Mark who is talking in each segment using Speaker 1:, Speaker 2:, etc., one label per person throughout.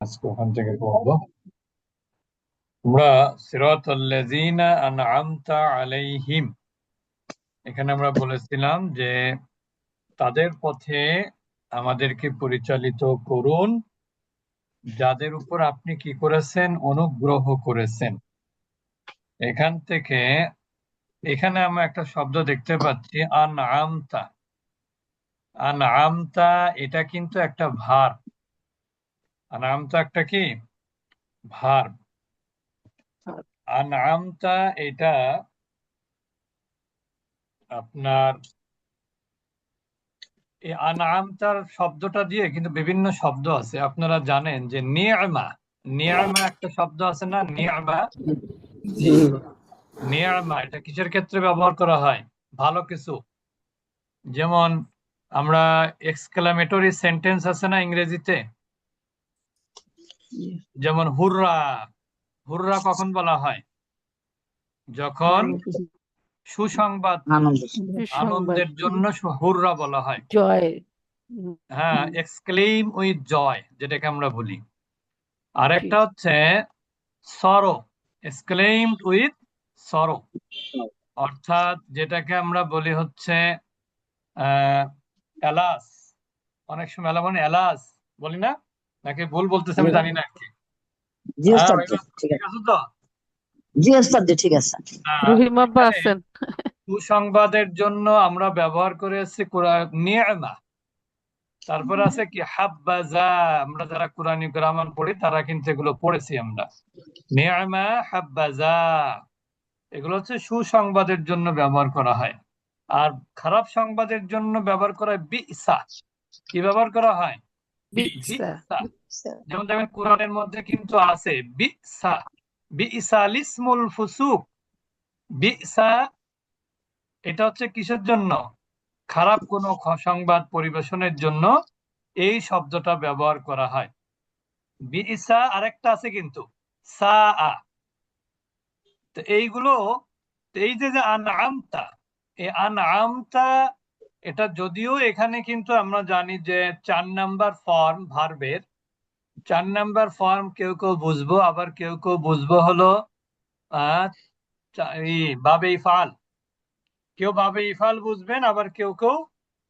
Speaker 1: আজকে ওখান থেকে পড়ব। আমরা সিরাতাল্লাযীনা আনআমতা আলাইহিম, এখানে আমরা বলেছিলাম যে তাদের পথে আমাদেরকে পরিচালিত করুন, যাদের উপর আপনি কি করেছেন? অনুগ্রহ করেছেন। এখান থেকে, এখানে আমরা একটা শব্দ দেখতে পাচ্ছি, আনআমতা। আনআমতা, এটা কিন্তু একটা ভার। আনআমতা একটা কি? ভার আনআমতা এটা আপনার এই আনআমতার শব্দটা দিয়ে কিন্তু বিভিন্ন শব্দ আছে। আপনারা জানেন যে নিয়ামা নিয়ামা একটা শব্দ আছে না? নিয়ামা। নিয়ামা এটা কিসের ক্ষেত্রে ব্যবহার করা হয়? ভালো কিছু। যেমন আমরা এক্সক্লামেটরি সেন্টেন্স আছে না ইংরেজিতে? যেমন হুররা হুররা কখন বলা হয়? যখন সুসংবাদ আনন্দের জন্য হুররা বলা হয়।
Speaker 2: জয়।
Speaker 1: হ্যাঁ এক্সক্লেইম উইথ জয় যেটাকে আমরা বলি। আর একটা হচ্ছে সরো এক্সক্লেইমড উইথ সরো অর্থাৎ যেটাকে আমরা বলি হচ্ছে আহ এলাস। অনেক সময় এলা মানে এলাস বলি না? নাকি ভুল বলতেছে আমি জানি না আর কি।
Speaker 3: জি
Speaker 1: হ্যাঁ,
Speaker 3: ওস্তাদ ঠিক আছে।
Speaker 1: আছে তো?
Speaker 3: জি ওস্তাদ ঠিক আছে।
Speaker 2: রহিম আব্বা আছেন।
Speaker 1: সুসংবাদের জন্য আমরা ব্যবহার করে এসেছি নিয়ামা। তারপর আছে কি হাব্বাজা আমরা যারা কোরআনী গ্রামার পড়ি তারা কিন্তু এগুলো পড়েছি আমরা। নিয়ামা হাব্বাজা এগুলো হচ্ছে সুসংবাদের জন্য ব্যবহার করা হয়। আর খারাপ সংবাদের জন্য ব্যবহার করা হয় বিসা। কি ব্যবহার করা হয়? যেমন দেখবেন কোরআনের মধ্যে কিন্তু আছে বিসা বিসা ফুসুক বিসা এটা হচ্ছে কিসের জন্য? খারাপ কোনো সংবাদ পরিবেশনের জন্য এই শব্দটা ব্যবহার করা হয়। বিইসা আরেকটা আছে কিন্তু সা আ তো এইগুলো এই যে যে আনআমতা এই আনআমতা এটা যদিও এখানে কিন্তু আমরা জানি যে চার নাম্বার ফর্ম ভার্বের চার নাম্বার ফর্ম কেউ কেউ বুঝব আবার কেউ কেউ বুঝব হলো বাবে ইফাল। কেউ বাবে ইফাল বুঝবেন আবার কেউ কেউ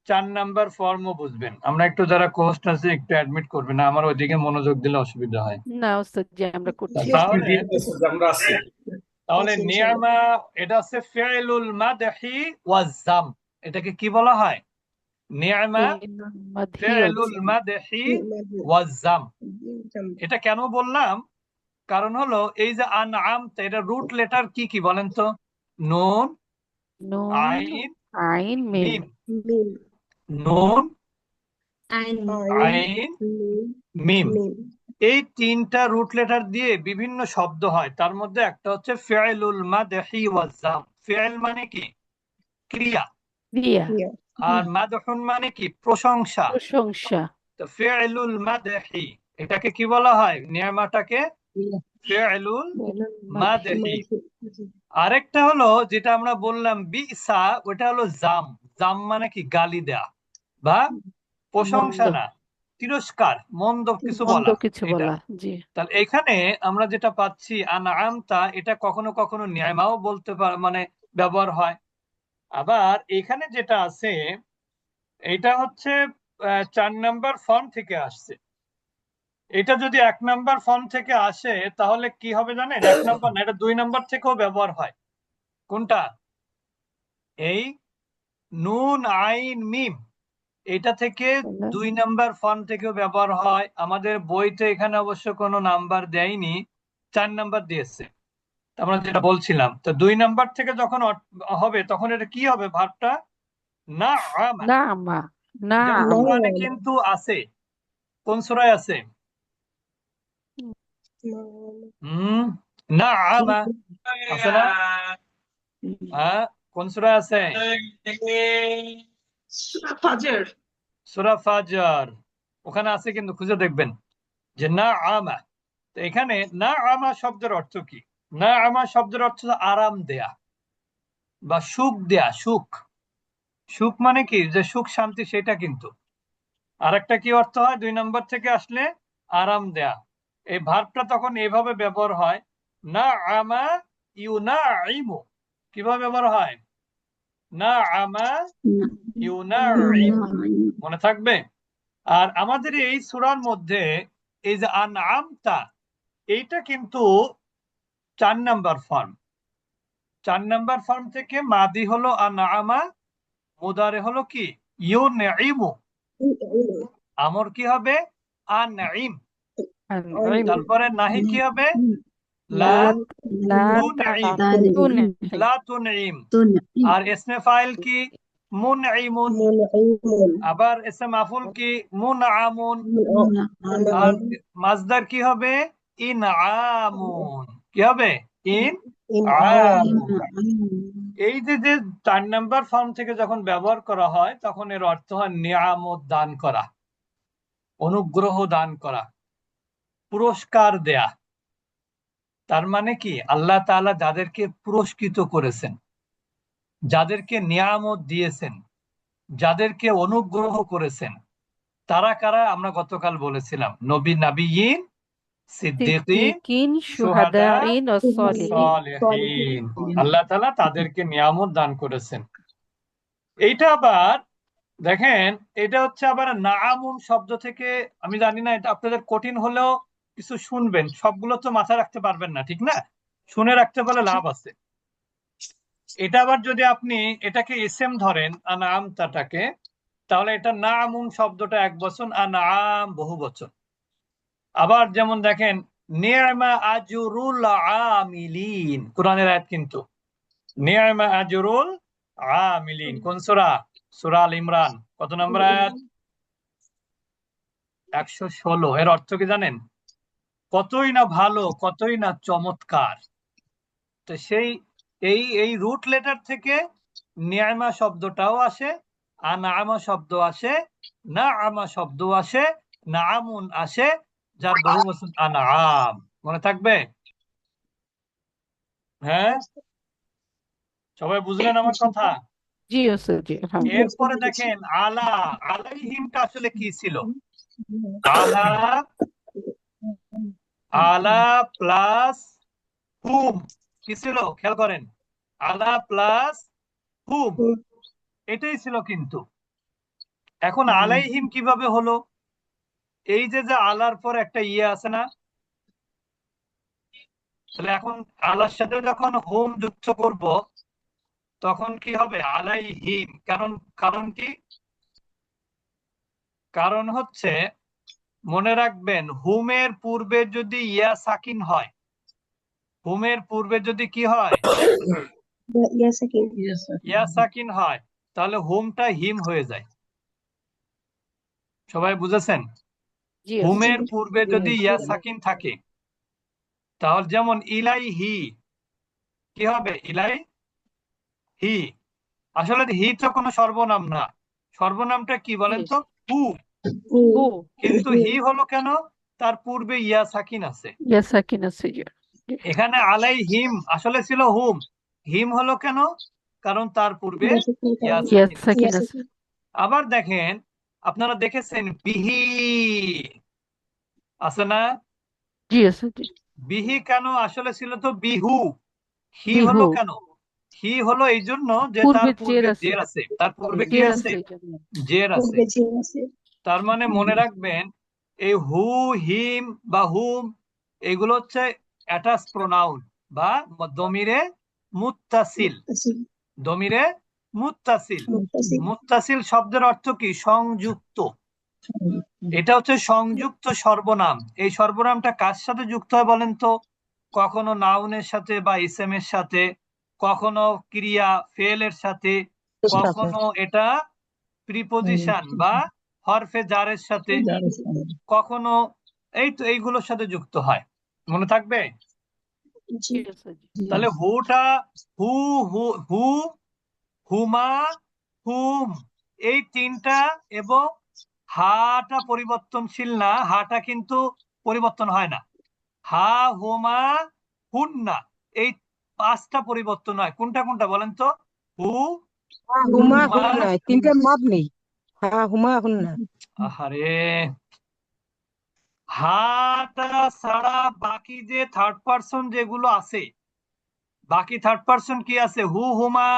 Speaker 1: চার নাম্বার ফর্মও বুঝবেন। আমরা একটু যারা কোস্ট আছে একটু অ্যাডমিট করবেন আমার ওইদিকে মনোযোগ দিলে অসুবিধা হয়।
Speaker 2: না ওস্তাদ জি আমরা করছি।
Speaker 1: তাহলে
Speaker 4: আমরা আছি।
Speaker 1: তাহলে নিয়ামা এটা হচ্ছে ফি'লুল মাদহি ওয়াজ্জাম। এটাকে কি বলা হয়? এটা কেন বললাম? কারণ হলো এই যে আনআম এটা রুট লেটার কি কি বলেন তো? নুন আইন
Speaker 2: আইন মিম।
Speaker 1: নুন আইন। মিম। এই তিনটা রুট লেটার দিয়ে বিভিন্ন শব্দ হয়। তার মধ্যে একটা হচ্ছে ফি'লুল মাদহি ওয়াজ্জাম। ফি'ল মানে কি? ক্রিয়া। আর মাদহুন মানে কি? প্রশংসা।
Speaker 2: প্রশংসা।
Speaker 1: তো ফি'লুল মাদহি এটাকে কি বলা হয়? নিয়ামাটাকে? ফি'লুল মাদহি। আরেকটা হলো যেটা আমরা বললাম বিসা ওটা হলো জাম। জাম মানে কি? গালি দেয়া বা প্রশংসা না। তিরস্কার মন্দ কিছু
Speaker 2: মন্দ
Speaker 1: বলা।
Speaker 2: কিছু
Speaker 1: এটা।
Speaker 2: বলা জি।
Speaker 1: তাহলে এখানে আমরা যেটা পাচ্ছি আনআমতা এটা কখনো কখনো নিয়ামাও বলতে পার মানে ব্যবহার হয়। আবার এখানে যেটা আছে এটা হচ্ছে চার নাম্বার ফর্ম থেকে আসছে। এটা যদি এক নাম্বার ফর্ম থেকে আসে তাহলে কি হবে জানেন? এক নাম্বার না এটা দুই নাম্বার থেকেও ব্যবহার হয়। কোনটা? এই নুন আইন মিম এটা থেকে দুই নাম্বার ফর্ম থেকেও ব্যবহার হয়। আমাদের বইতে এখানে অবশ্য কোনো নাম্বার দেয়নি চার নাম্বার দিয়েছে। আমরা যেটা বলছিলাম তো দুই নাম্বার থেকে যখন হবে তখন এটা কি হবে ভার্বটা না আমা
Speaker 2: না না
Speaker 1: কোরআনে কিন্তু আছে। কোন সূরায় আছে? হুম না আমা আছে না? হ্যাঁ কোন সূরায় আছে?
Speaker 4: ফাজর।
Speaker 1: সূরা ফাজর। ওখানে আছে কিন্তু খুঁজে দেখবেন যে না আমা তো এখানে না আমা শব্দের অর্থ কি? না আমা শব্দের অর্থ আরাম দেয়া বা সুখ দেয়া, সুখ। সুখ মানে কি? যে সুখ, শান্তি, সেটা কিন্তু। আরেকটা কি অর্থ হয়? দুই নম্বর থেকে আসলে আরাম দেয়া। এই ভার্বটা তখন এভাবে ব্যবহার হয় না আমা ইউনাইমু কীভাবে ব্যবহার হয়? না আমা ইউনাইমু মনে থাকবে? আর আমাদের এই সূরার মধ্যে এই যে আন আনআমতা, এইটা কিন্তু চার নাম্বার ফর্ম। চার নাম্বার ফর্ম থেকে মাদি হলো আনআমা মুদারে হলো কি? ইউনঈমু। আমর কি হবে? আনঈম।
Speaker 2: আনঈম।
Speaker 1: তারপরে নাহি কি হবে?
Speaker 2: লা
Speaker 1: লা
Speaker 2: লা
Speaker 1: তুনঈম।
Speaker 2: তুনঈম।
Speaker 1: লা তুনঈম। আর ইসমে ফাইল কি? মুনঈমুন। আবার ইসমে মাফুল কি? মুনআমুন। আর মাজদার কি হবে? ইনআমুন। কি হবে? ইন এই যে যে চার নাম্বার ফর্ম থেকে যখন ব্যবহার করা হয় তখন এর অর্থ হয় নিয়ামত দান করা অনুগ্রহ দান করা পুরস্কার দেয়া। তার মানে কি? আল্লাহ তাআলা যাদেরকে পুরস্কৃত করেছেন যাদেরকে নিয়ামত দিয়েছেন যাদেরকে অনুগ্রহ করেছেন তারা কারা? আমরা গতকাল বলেছিলাম নবী নাবিয়িন সিদ্দিকিন
Speaker 2: শুহাদাইন ও সলিহিন
Speaker 1: আল্লাহ তাআলা তাদেরকে নিয়ামত দান করেছেন। এইটা আবার দেখেন এটা হচ্ছে আবার নাআমুন শব্দ থেকে আমি জানি না এটা আপনাদের কঠিন হলেও কিছু শুনবেন। সবগুলো তো মাথায় রাখতে পারবেন না ঠিক না? শুনে রাখতে পারলে লাভ আছে। এটা আবার যদি আপনি এটাকে এসএম ধরেন আনামতাটাকে তাহলে এটা নাআমুন শব্দটা এক বচন আনাম বহু বচন। আবার যেমন দেখেন, নিয়মা আজরুল আমিলিন। কোরআনের আয়াত কিন্তু। নিয়মা আজরুল আমিলিন। কোন সূরা? সূরা আল ইমরান। কত নম্বর আয়াত? একশো ষোলো। এর অর্থ কি জানেন? কতই না ভালো, কতই না চমৎকার। তো সেই, এই এই রুট লেটার থেকে নিয়ামা শব্দটাও আসে, আনামা শব্দ আসে না আমা শব্দ আসে না আমুন আসে যার বহু বচন আনাম মনে থাকবে? হ্যাঁ? সবাই বুঝলেন আমার কথা?
Speaker 2: জি জি
Speaker 1: এরপরে দেখেন আলা আলাইহিমটা আসলে কি ছিল? আলা আলা প্লাস হুম। কি ছিল? খেয়াল করেন। আলা প্লাস হুম। এটাই ছিল কিন্তু। এখন আলাইহিম কীভাবে হলো? এই যে যে আলার পর একটা ইয়ে আছে না? তাহলে এখন আলার সাথে যখন হোম যুক্ত করব তখন কি হবে? আলাই হিম কারণ কারণ কি? কারণ হচ্ছে মনে রাখবেন হুমের পূর্বে যদি ইয়া সাকিন হয় হুমের পূর্বে যদি কি হয়? ইয়া সাকিন হয় তাহলে হুমটা হিম হয়ে যায়। সবাই বুঝেছেন? হুমের পূর্বে যদি ইয়া সাকিন থাকে তাহলে যেমন ইলাই হি কি হবে? ইলাই হি। আসলে হি তো কোনো সর্বনাম না। সর্বনামটা কি বলেন তো? হু।
Speaker 2: হু।
Speaker 1: কিন্তু হি। হলো কেন? তার পূর্বে ইয়া সাকিন আছে।
Speaker 2: ইয়া সাকিন আছে
Speaker 1: এখানে আলাই হিম আসলে ছিল হুম। হিম হলো কেন? কারণ তার পূর্বে ইয়া সাকিন
Speaker 2: সাকিন আছে।
Speaker 1: আবার দেখেন আপনারা দেখেছেন বিহি আছে না?
Speaker 2: জি জি।
Speaker 1: বিহি কেন? আসলে ছিল তো বিহু। হি
Speaker 2: বিহু।
Speaker 1: হলো কেন? হি হলো এই জন্য যে তার
Speaker 2: পূর্বে জের
Speaker 1: পূর্বে
Speaker 2: আছে।
Speaker 1: জের আছে। তার পূর্বে কি
Speaker 2: জের
Speaker 1: আছে?
Speaker 2: আছে।
Speaker 1: জের আছে। তার মানে মনে রাখবেন এই হু হিম বা হুম এগুলো হচ্ছে অ্যাটাচ প্রোনাউন বা দমিরে মুত্তাসিল। দমিরে মুত্তাসিল। মুত্তাসিল শব্দের অর্থ কি? সংযুক্ত। এটা হচ্ছে সংযুক্ত সর্বনাম। এই সর্বনামটা কার সাথে যুক্ত হয় বলেন তো? কখনো নাউনের সাথে বা ইসেমের সাথে কখনো ক্রিয়া ফেলের সাথে কখনো এটা প্রিপোজিশন বা হরফে জারের সাথে। কখনো এই তো এইগুলোর সাথে যুক্ত হয়। মনে থাকবে? তাহলে হুটা হু হু হু হুমা হুম এই তিনটা এবং হাটা পরিবর্তনশীল না হাটা কিন্তু পরিবর্তন হয় না। হা হুমা হুন্না এই পাঁচটা পরিবর্তন হয়। কোনটা কোনটা বলেন তো? হু
Speaker 5: হুমা
Speaker 1: হুমা
Speaker 5: হুন্না তিনটে মাপ নেই। হুমা হুন্না
Speaker 1: আহারে। হাটা ছাড়া বাকি যে থার্ড পার্সন যেগুলো আছে বাকি থার্ড পার্সন কি আছে? হু হুমা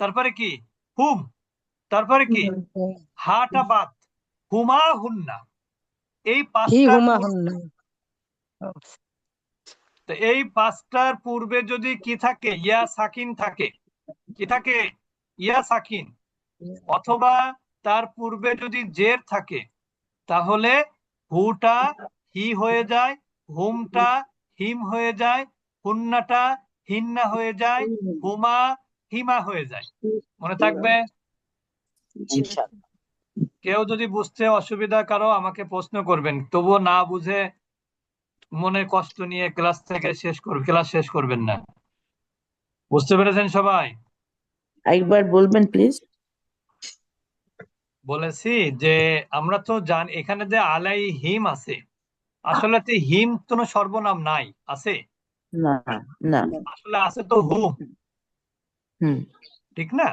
Speaker 1: তারপরে কি? হুম তারপরে কি? হাটা বাদ। হুমা হুন্না এই তো এই পাঁচটার পূর্বে যদি কি থাকে? ইয়া সাকিন থাকে। কি থাকে? ইয়া সাকিন। অথবা তার পূর্বে যদি জের থাকে তাহলে হুটা হি হয়ে যায় হুমটা হিম হয়ে যায় হুন্নাটা হিন্না হয়ে যায় হুমা হিমা হয়ে যায়। মনে থাকবে?
Speaker 3: ইনশাআল্লাহ।
Speaker 1: কেউ যদি বুঝতে অসুবিধা কারও আমাকে প্রশ্ন করবেন। তবুও না বুঝে মনে কষ্ট নিয়ে ক্লাস থেকে শেষ করবে ক্লাস শেষ করবেন না। বুঝতে পেরেছেন সবাই?
Speaker 3: একবার বলবেন প্লিজ
Speaker 1: বলেছি যে আমরা তো জান এখানে যে আলাই হিম আছে আসলে তো হিম কোনো সর্বনাম নাই আছে?
Speaker 3: না না।
Speaker 1: আসলে আছে তো হুম।
Speaker 3: হুম।
Speaker 1: ঠিক না?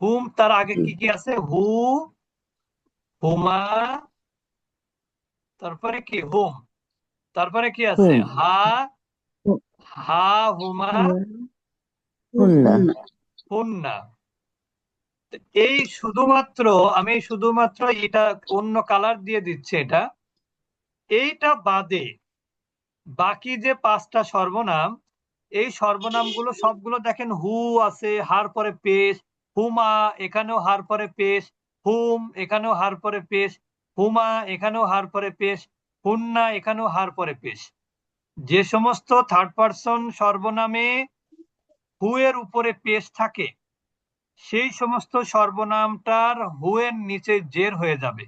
Speaker 1: হুম তার আগে কি কি আছে? হু হুমা তারপরে কি? হুম। তারপরে কি আছে? হা হা হুমা
Speaker 3: হুন্না।
Speaker 1: এই শুধুমাত্র আমি শুধুমাত্র এটা অন্য কালার দিয়ে দিচ্ছি এটা। এইটা বাদে বাকি যে পাঁচটা সর্বনাম এই সর্বনামগুলো সবগুলো দেখেন হু আছে হার পরে পেশ হুমা এখানেও হার পরে পেশ হুম এখানেও হার পরে পেশ হুমা এখানেও হার পরে পেশ হুন্না এখানেও হার পরে পেশ। যে সমস্ত থার্ড পার্সন সর্বনামে হু এর উপরে পেশ থাকে সেই সমস্ত সর্বনামটার হু এর নিচে জের হয়ে যাবে।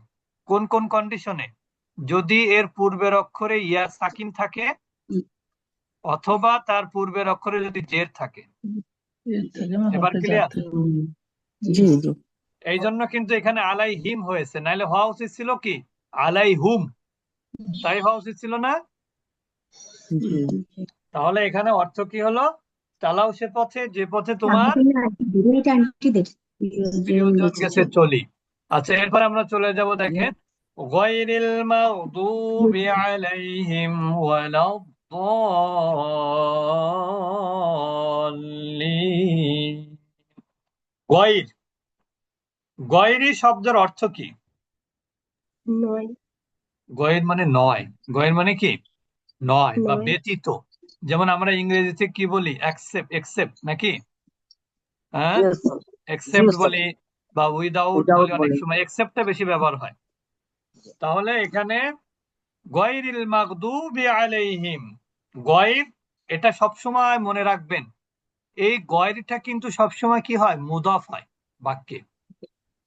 Speaker 1: কোন কোন কন্ডিশনে যদি এর পূর্বের অক্ষরে ইয়া সাকিন থাকে অথবা তার পূর্বের অক্ষরে যদি জের থাকে। এবার ক্লিয়ার
Speaker 3: জি জি।
Speaker 1: এই জন্য কিন্তু এখানে আলাই হিম হয়েছে। নাইলে হওয়া উচিত ছিল কি? আলাই হুম। তাই হওয়া উচিত ছিল না? তাহলে এখানে অর্থ কি হলো? চালাও সে পথে যে পথে তোমার গেছে চলি। আচ্ছা এরপর আমরা চলে যাব দেখেন। গয়রিল মাগদুবি আলাইহিম ওয়ালাদ-দাল্লিন গয়র। গয়রি শব্দের অর্থ কি? গয়র মানে নয়। গয়ের মানে কি? নয় বা ব্যতীত। যেমন আমরা ইংরেজিতে কি বলি? অ্যাকসেপ্ট অ্যাকসেপ্ট নাকি? হ্যাঁ? এক্সেপ্ট বলি বা উইদাউট বলি অনেক সময় এক্সেপ্টটা বেশি ব্যবহার হয়। তাহলে এখানে গয়রিল মাগদুবি আলাইহিম। গয়র এটা সবসময় মনে রাখবেন এই গয়রটা কিন্তু সবসময় কি হয়? মুদাফ হয় বাক্যে।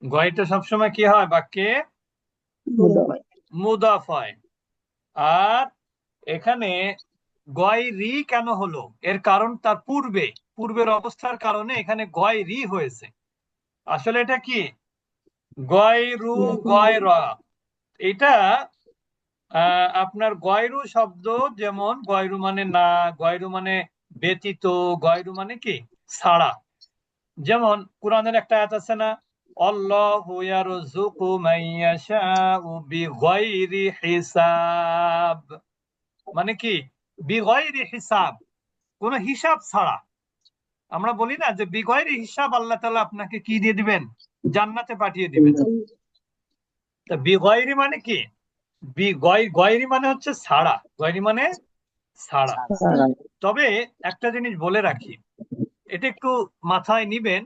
Speaker 1: গয়রটা সবসময় কি হয় বাক্যে? মুদাফ হয় আর এখানে গয়রি কেন হলো? এর কারণ তার পূর্বে পূর্বের অবস্থার কারণে এখানে গয়রি হয়েছে। আসলে এটা কি? গয়রু গয়রা। এটা আহ, আপনার গয়রু শব্দ যেমন গয়রু মানে না গয়রু মানে ব্যতীত গয়রু মানে কি? ছাড়া। যেমন কোরআনের একটা আয়াত আছে না ইয়ারযুকু মান ইয়াশাউ বিগয়রি হিসাব। মানে কি? বিগয়রি হিসাব। কোন হিসাব ছাড়া। আমরা বলি না যে বিগয়রি হিসাব আল্লাহ তাআলা আপনাকে কি দিয়ে দিবেন? জান্নাতে পাঠিয়ে দিবেন। তা বিগয়রি মানে কি? গয়রি মানে হচ্ছে ছাড়া। গয়রি মানে ছাড়া। তবে একটা জিনিস বলে রাখি। এটা একটু মাথায় নিবেন,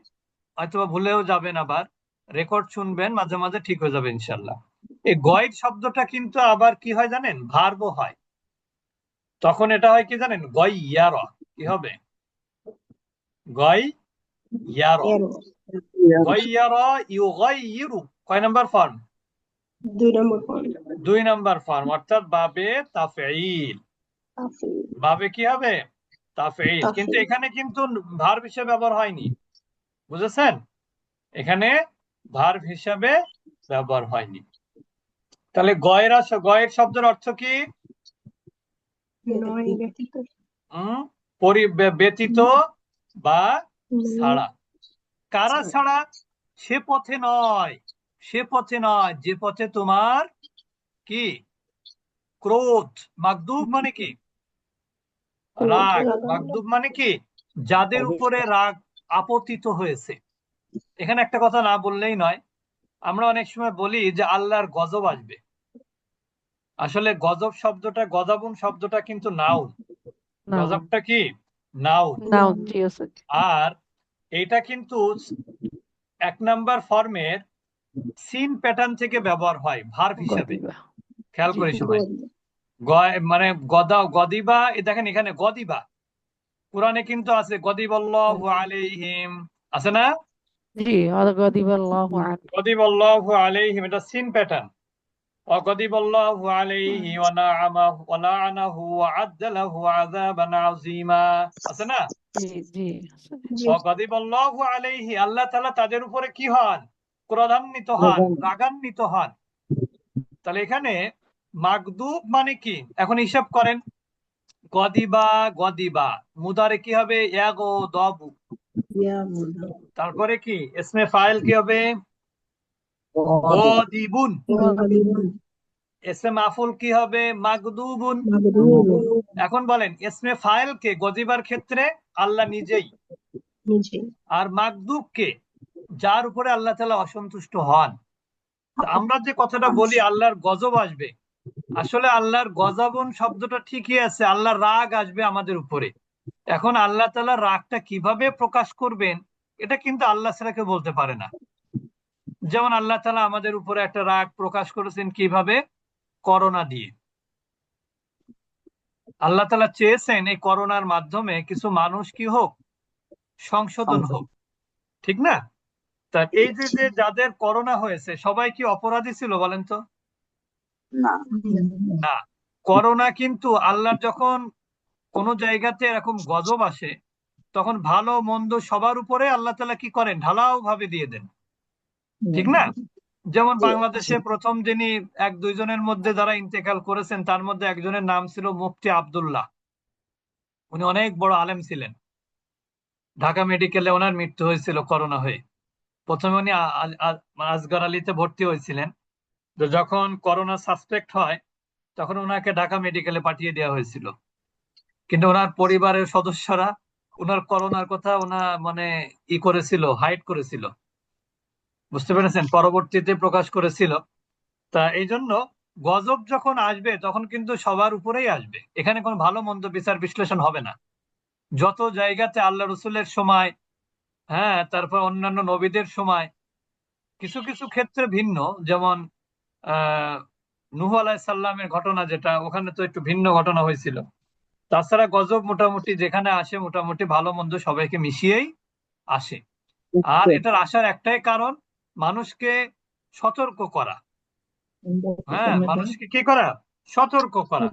Speaker 1: হয়তোবা ভুলেও যাবেন আবার। রেকর্ড শুনবেন মাঝে মাঝে ঠিক হয়ে যাবে ইনশাল্লাহ। এই গয়ের শব্দটা কিন্তু আবার কি হয় জানেন? ভার্ব হয়। তখন এটা হয় কি জানেন? গয় ইয়ার কি হবে? গয় ইয়ার গয় ইয়ার ইউ গয় ইরু কয় নাম্বার ফর্ম
Speaker 5: দুই নম্বর
Speaker 1: ফর্ম অর্থাৎ বাবে তাফঈল। ভাবে কি হবে? তাফঈল। কিন্তু এখানে কিন্তু ভার্ব হিসেবে ব্যবহার হয়নি। বুঝেছেন? এখানে ভার্ব হিসাবে ব্যবহার হয়নি। তাহলে গয়ের আস- গয়ের শব্দের অর্থ কি?
Speaker 5: ব্যতীত।
Speaker 1: বা ছাড়া। কারা ছাড়া। সে পথে নয়। সে পথে নয়। যে পথে তোমার কি? ক্রোধ। মাকদুব মানে কি? রাগ। মাকদুব মানে কি? যাদের উপরে রাগ আপতিত হয়েছে। এখানে একটা কথা না বললেই নয়। আমরা অনেক সময় বলি যে আল্লাহর গজব আসবে। আসলে গজব শব্দটা গজাবুন শব্দটা কিন্তু নাউন। গজবটা কি? নাউন। আর এটা কিন্তু এক নাম্বার ফর্মের সিন প্যাটার্ন থেকে ব্যবহার হয় ভার্ব হিসাবে। খেয়াল
Speaker 2: করে
Speaker 1: করি সবাই মানে গদা গদিবা দেখেন এখানে গদিবা। কোরআনে কিন্তু আছে গদিবাল্লাহু আলাইহিম। আছে না?
Speaker 2: জি
Speaker 1: আলাইহি আলাইহি এটা সিন প্যাটার্ন। আলাইহি ওয়া নাআমাহু ওয়া লাআনাহু ওয়া আযাবান আযীমা। আছে না?
Speaker 2: জি জি
Speaker 1: আলাইহি আল্লাহ তাআলা তাদের উপরে কি হন? ক্রধান্বিত হন রাগান্বিত হন। তাহলে এখানে মাগদুব মানে কি? এখন হিসাব করেন। গদিবা গদিবা। মুদারে কি হবে? ইয়াগো দবু। তারপরে কি? ইসমে ফাইল কি হবে? গদিবুন। ইসমে মাফুল কি হবে? মাগদুবুন। এখন বলেন ইসমে ফাইল কে? গদিবার ক্ষেত্রে আল্লাহ নিজেই। আর মাগদুব কে? যার উপরে আল্লাহ তাআলা অসন্তুষ্ট হন। আমরা যে কথাটা বলি আল্লাহর গজব আসবে। আসলে আল্লাহর গজবন শব্দটা ঠিকই আছে। আল্লাহর রাগ আসবে আমাদের উপরে। এখন আল্লাহ তাআলা রাগটা কীভাবে প্রকাশ করবেন এটা কিন্তু আল্লাহ কেউ বলতে পারে না। যেমন আল্লাহ তাআলা আমাদের উপরে একটা রাগ প্রকাশ করেছেন কীভাবে? করোনা দিয়ে। আল্লাহ তালা চেয়েছেন এই করোনার মাধ্যমে কিছু মানুষ কি হোক সংশোধন হোক। ঠিক না? তা এই যে যে যাদের করোনা হয়েছে সবাই কি অপরাধী ছিল বলেন তো?
Speaker 3: না।
Speaker 1: না। করোনা কিন্তু আল্লাহর যখন কোন জায়গাতে এরকম গজব আসে তখন ভালো মন্দ সবার উপরে আল্লাহ তাআলা কি করেন? ঢালাও ভাবে দিয়ে দেন। ঠিক না? যেমন বাংলাদেশে প্রথম যিনি এক দুইজনের মধ্যে যারা ইন্তেকাল করেছেন তার মধ্যে একজনের নাম ছিল মুফতি আব্দুল্লাহ। উনি অনেক বড় আলেম ছিলেন। ঢাকা মেডিকেলে ওনার মৃত্যু হয়েছিল করোনা হয়ে। প্রথমে উনি আ- আ- আ- আসগর আলীতে ভর্তি হয়েছিলেন। তো যখন করোনা সাসপেক্ট হয় তখন ওনাকে ঢাকা মেডিকেলে পাঠিয়ে দেওয়া হয়েছিল। কিন্তু ওনার পরিবারের সদস্যরা, ওনার করোনার কথা ওনা মানে ই করেছিল হাইড করেছিল। বুঝতে পেরেছেন? পরবর্তীতে প্রকাশ করেছিল। তা এই জন্য গজব যখন আসবে, তখন কিন্তু সবার উপরেই আসবে। এখানে কোনো ভালো মন্দ বিচার বিশ্লেষণ হবে না। যত জায়গাতে আল্লাহ রসুলের সময় হ্যাঁ তারপর অন্যান্য নবীদের সময়, কিছু কিছু ক্ষেত্রে ভিন্ন। যেমন, আহ, নুহ আলাইসাল্লামের ঘটনা যেটা, ওখানে তো একটু ভিন্ন ঘটনা হয়েছিল। তাছাড়া গজব মোটামুটি যেখানে আসে মোটামুটি ভালো মন্দ সবাইকে মিশিয়েই আসে। আর এটার আসার একটাই কারণ মানুষকে সতর্ক করা। হ্যাঁ মানুষকে কি করা? সতর্ক করা।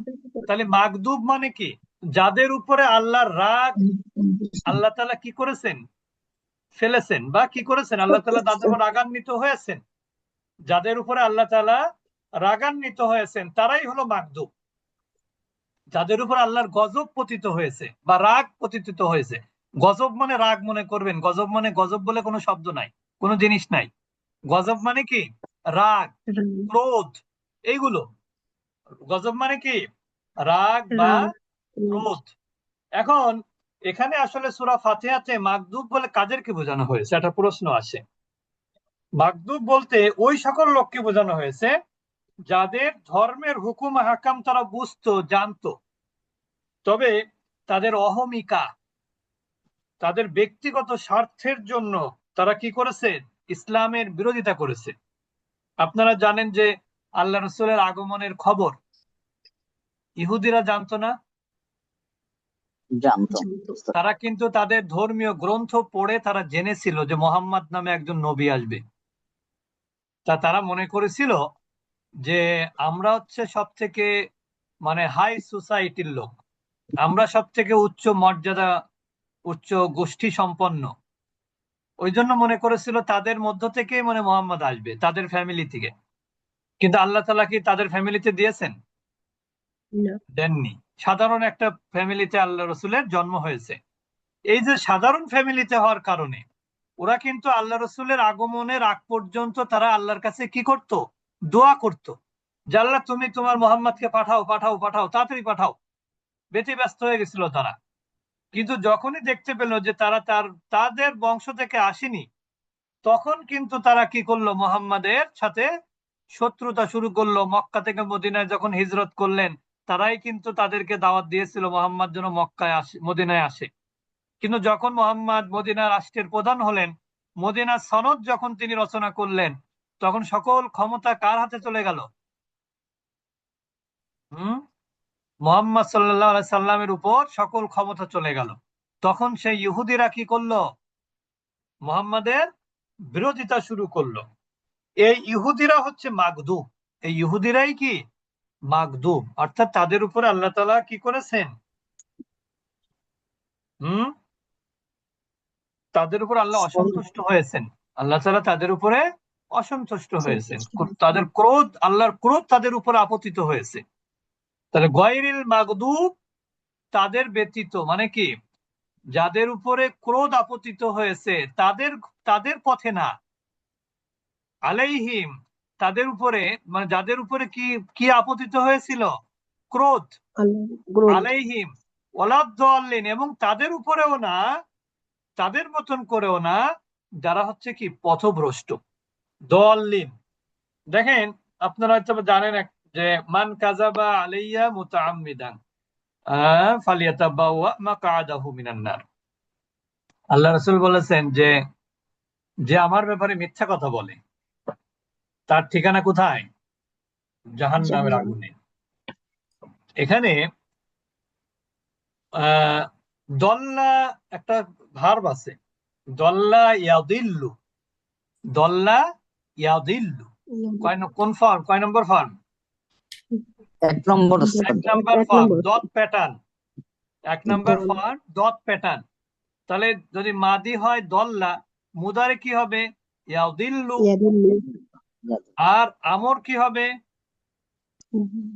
Speaker 1: তাহলে মাগদুব মানে কি? যাদের উপরে আল্লাহর রাগ আল্লাহ তালা কি করেছেন? ফেলেছেন বা কি করেছেন? আল্লাহ তালা তাদের উপর রাগান্বিত হয়েছেন। যাদের উপরে আল্লাহ তাআলা রাগান্বিত হয়েছেন তারাই হলো মাগদুব। যাদের উপর আল্লাহর গজব পতিত হয়েছে বা রাগ পতিত হয়েছে। গজব মানে রাগ মনে করবেন। গজব মানে গজব বলে কোনো শব্দ নাই কোনো জিনিস নাই। গজব মানে কি? রাগ ক্রোধ এইগুলো। গজব মানে কি? রাগ বা ক্রোধ। এখন এখানে আসলে সূরা ফাতিহাতে মাগদুব বলে কাদেরকে বোঝানো হয়েছে? একটা প্রশ্ন আসে। মাগদুব বলতে ওই সকল লোককে বোঝানো হয়েছে যাদের ধর্মের হুকুম হাকাম তারা বুঝতো জানতো। তবে তাদের অহমিকা তাদের ব্যক্তিগত স্বার্থের জন্য তারা কি করেছে? ইসলামের বিরোধিতা করেছে। আপনারা জানেন যে আল্লাহ রসুলের আগমনের খবর। ইহুদিরা জানতো না? তারা কিন্তু তাদের ধর্মীয় গ্রন্থ পড়ে তারা জেনেছিল যে মোহাম্মদ নামে একজন নবী আসবে। তা তারা মনে করেছিল যে আমরা হচ্ছে সব থেকে মানে হাই সোসাইটির লোক। আমরা সব থেকে উচ্চ মর্যাদা উচ্চ গোষ্ঠী সম্পন্ন। ওই জন্য মনে করেছিল তাদের মধ্য থেকেই মানে মোহাম্মদ আসবে তাদের ফ্যামিলি থেকে। কিন্তু আল্লাহ তালা কি তাদের ফ্যামিলিতে দিয়েছেন? দেননি। সাধারণ একটা ফ্যামিলিতে আল্লাহ রসুলের জন্ম হয়েছে। এই যে সাধারণ ফ্যামিলিতে হওয়ার কারণে ওরা কিন্তু আল্লাহ রসুলের আগমনের আগ পর্যন্ত তারা আল্লাহর কাছে কি করত? দোয়া করত। জাল্লা তুমি তোমার মোহাম্মদকে পাঠাও পাঠাও পাঠাও, তাড়াতাড়ি পাঠাও। বেঁচে ব্যস্ত হয়ে গেছিল তারা। কিন্তু যখনই দেখতে পেল যে তারা তার, তাদের বংশ থেকে আসেনি, তখন কিন্তু তারা কি করল? মোহাম্মদের সাথে শত্রুতা শুরু করল। মক্কা থেকে মদিনায় যখন হিজরত করলেন, তারাই কিন্তু তাদেরকে দাওয়াত দিয়েছিল মোহাম্মদ যেন মক্কায় আসে, মদিনায় আসে। কিন্তু যখন মোহাম্মদ মদিনা রাষ্ট্রের প্রধান হলেন, মদিনার সনদ যখন তিনি রচনা করলেন তখন সকল ক্ষমতা কার হাতে চলে গেল? হুম? মোহাম্মদ সাল্লাহ সাল্লামের উপর সকল ক্ষমতা চলে গেল। তখন সেই ইহুদিরা কি করল? মোহাম্মদের বিরোধিতা শুরু করল। এই ইহুদিরা হচ্ছে মাগদুব। এই ইহুদিরাই কি? মাগদুব। অর্থাৎ তাদের উপরে আল্লাহ তালা কি করেছেন? হুম? তাদের উপর আল্লাহ অসন্তুষ্ট হয়েছেন। আল্লাহ তালা তাদের উপরে অসন্তুষ্ট হয়েছে। তাদের ক্রোধ আল্লাহর ক্রোধ তাদের উপর আপতিত হয়েছে। তাহলে গয়রিল মাগদুব তাদের ব্যতীত মানে কি? যাদের উপরে ক্রোধ আপতিত হয়েছে তাদের তাদের পথে না। আলাইহিম তাদের উপরে মানে যাদের উপরে কি কি আপতিত হয়েছিল? ক্রোধ। আলাইহিম ওয়ালাদ্দাল্লিন এবং তাদের উপরেও না তাদের মতন করেও না যারা হচ্ছে কি? পথভ্রষ্ট। দল্লিন দেখেন আপনারা হয়তো জানেন যে মান কাযাবা আলাইয়া মুতাআম্মিদান ফালিয়াতাবাওয়া মাকআদাহু মিনান নার। আল্লাহ রাসূল বলেছেন যে যে আমার ব্যাপারে মিথ্যা কথা বলে তার ঠিকানা কোথায়? জাহান্নামের
Speaker 5: জাহান্নাম।
Speaker 1: আগুনে। এখানে আহ দল্লা একটা ভার্ব আছে। দল্লা ইয়াদিল্লু। দল্লা ইয়াদিল্লু। কয় ন- কোন ফর্ম কয় নম্বর ফর্ম
Speaker 3: এক নম্বর
Speaker 1: এক নাম্বার ফর্ম। ডট প্যাটার্ন এক নাম্বার। ফর্ম ডট প্যাটার্ন তাহলে যদি মাদি হয় দল্লা মুদারে কি হবে? ইয়াদিল্লু।
Speaker 5: ইয়াদিল্লু।
Speaker 1: আর আমর কি হবে?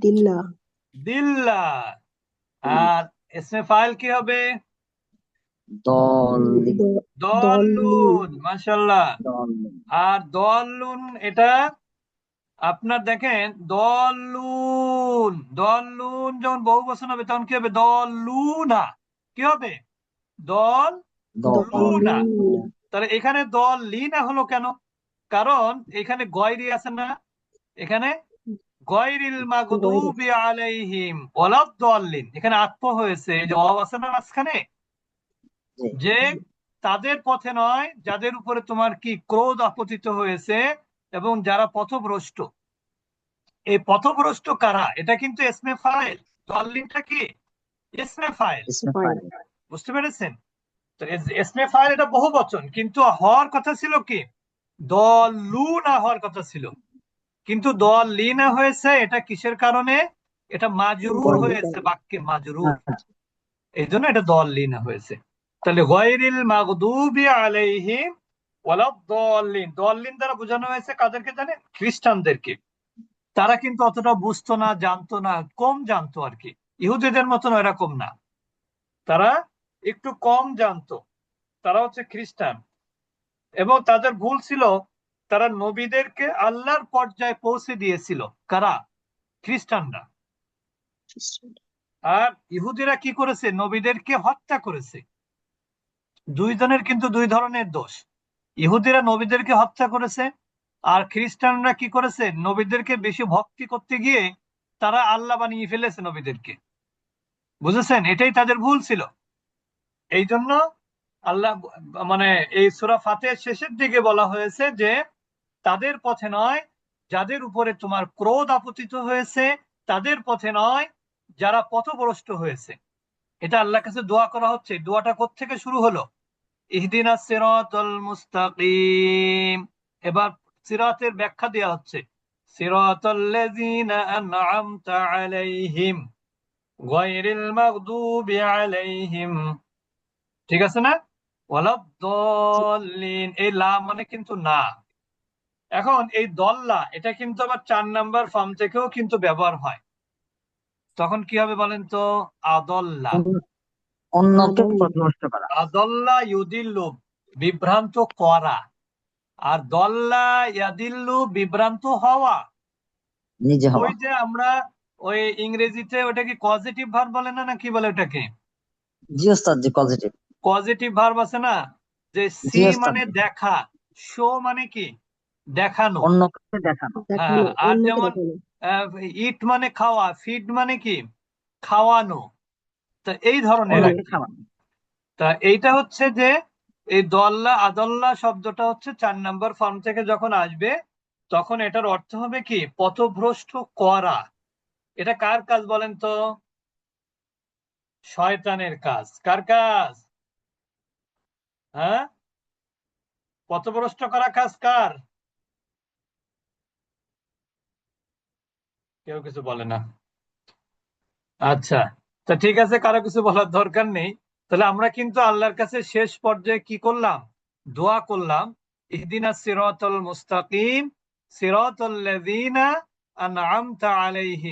Speaker 5: দিল্লা।
Speaker 1: দিল্লা। আর ইসমে ফাইল কি হবে?
Speaker 3: দল।
Speaker 1: দল্লুন মাশাআল্লাহ।
Speaker 3: দল।
Speaker 1: আর দলুন এটা আপনার দেখেন দল্লুন দল্লুন যখন বহু বচন হবে তখন কি হবে? দল্লুনা কি হবে? দল লুনা। তাহলে এখানে দল লিনা হলো কেন? কারণ এখানে গয়রি আছে না? এখানে গয়রিল মাগদুবি আলাইহিম ওয়ালাদ-দাল্লিন এখানে আত্ম হয়েছে এই যে অ আছে না মাঝখানে। যে তাদের পথে নয় যাদের উপরে তোমার কি ক্রোধ আপতিত হয়েছে এবং যারা পথভ্রষ্ট। এই পথভ্রষ্ট কারা? এটা কিন্তু এসমে ফাইল দল্লিনটা কি? এসমে ফাইল বুঝতে পেরেছেন? তো এসমে ফাইল এটা বহু বচন কিন্তু হওয়ার কথা ছিল কি? দল লু না হওয়ার কথা ছিল। কিন্তু দল লি না হয়েছে এটা কিসের কারণে? এটা মাজরুর হয়েছে বাক্যে মাজরুর। এই জন্য এটা দল লি না হয়েছে। তাহলে গয়রিল মাগদুবি আলাইহিম ওয়ালাদ-দাল্লিন দল্লিন। দ্বারা বোঝানো হয়েছে কাদেরকে জানেন? খ্রিস্টানদেরকে। তারা কিন্তু অতটা বুঝতো না জানতো না কম জানতো আর কি। ইহুদিদের মতন এরকম না। তারা একটু কম জানতো। তারা হচ্ছে খ্রিস্টান। এবং তাদের ভুল ছিল তারা নবীদেরকে আল্লাহর পর্যায়ে পৌঁছে দিয়েছিল। কারা? খ্রিস্টানরা। আর ইহুদিরা কি করেছে? নবীদেরকে হত্যা করেছে। দুই জনের কিন্তু দুই ধরনের দোষ। ইহুদিরা নবীদেরকে হত্যা করেছে আর খ্রিস্টানরা কি করেছে? নবীদেরকে বেশি ভক্তি করতে গিয়ে তারা আল্লাহ বানিয়ে ফেলেছে নবীদেরকে। বুঝেছেন? এটাই তাদের ভুল ছিল। এই জন্য আল্লাহ মানে এই সূরা ফাতিহার শেষের দিকে বলা হয়েছে যে, তাদের পথে নয় যাদের উপরে তোমার ক্রোধ আপতিত হয়েছে, তাদের পথে নয় যারা পথভ্রষ্ট হয়েছে। এটা আল্লাহর কাছে দোয়া করা হচ্ছে। দোয়াটা থেকে শুরু হলো? ইহদিনা সিরাতাল মুস্তাকিম। এবার সিরাতের ব্যাখ্যা দেওয়া হচ্ছে। সিরাতাল লাযিনা আন'আমতা আলাইহিম গায়রিল মাগদুবি আলাইহিম। ঠিক আছে না? এই লা মানে কিন্তু না। এখন এই দল্লা, এটা কিন্তু আবার চার নাম্বার ফর্ম থেকেও কিন্তু ব্যবহার হয়। তখন কি হবে বলেন তো? আদল্লা।
Speaker 3: অন্যকে পথভ্রষ্ট করা।
Speaker 1: আদল্লা ইউদিল্লু বিভ্রান্ত করা। আর দল্লা ইয়াদিল্লু বিভ্রান্ত হওয়া।
Speaker 3: নিজে হওয়া।
Speaker 1: ওই যে আমরা ওই ইংরেজিতে ওটাকে পজিটিভ ভার্ব বলে না না কি বলে ওটাকে?
Speaker 3: জি ওস্তাদ জি পজিটিভ
Speaker 1: পজিটিভ ভার্ব আছে না? যে সি মানে দেখা শো মানে কি? দেখানো।
Speaker 3: অন্যকে দেখানো।
Speaker 1: হ্যাঁ আর যেমন ইট মানে খাওয়া ফিড মানে কি? খাওয়ানো। তা এই ধরনের তা এইটা হচ্ছে যে এই দল্লা আদল্লা শব্দটা হচ্ছে চার নাম্বার ফর্ম থেকে যখন আসবে তখন এটার অর্থ হবে কি? পথভ্রষ্ট করা। এটা কার কাজ বলেন তো? শয়তানের কাজ। কার কাজ? হ্যাঁ? পথভ্রষ্ট করা কাজ কার? কেউ কিছু বলে না। আচ্ছা তা ঠিক আছে, কারও কিছু বলার দরকার নেই। তাহলে আমরা কিন্তু আল্লাহর কাছে শেষ পর্যায়ে কি করলাম? দোয়া করলাম। ইহদিনা সিরাতাল মুস্তাকিম, সিরাতাল লাযিনা আনআমতা আলাইহিম।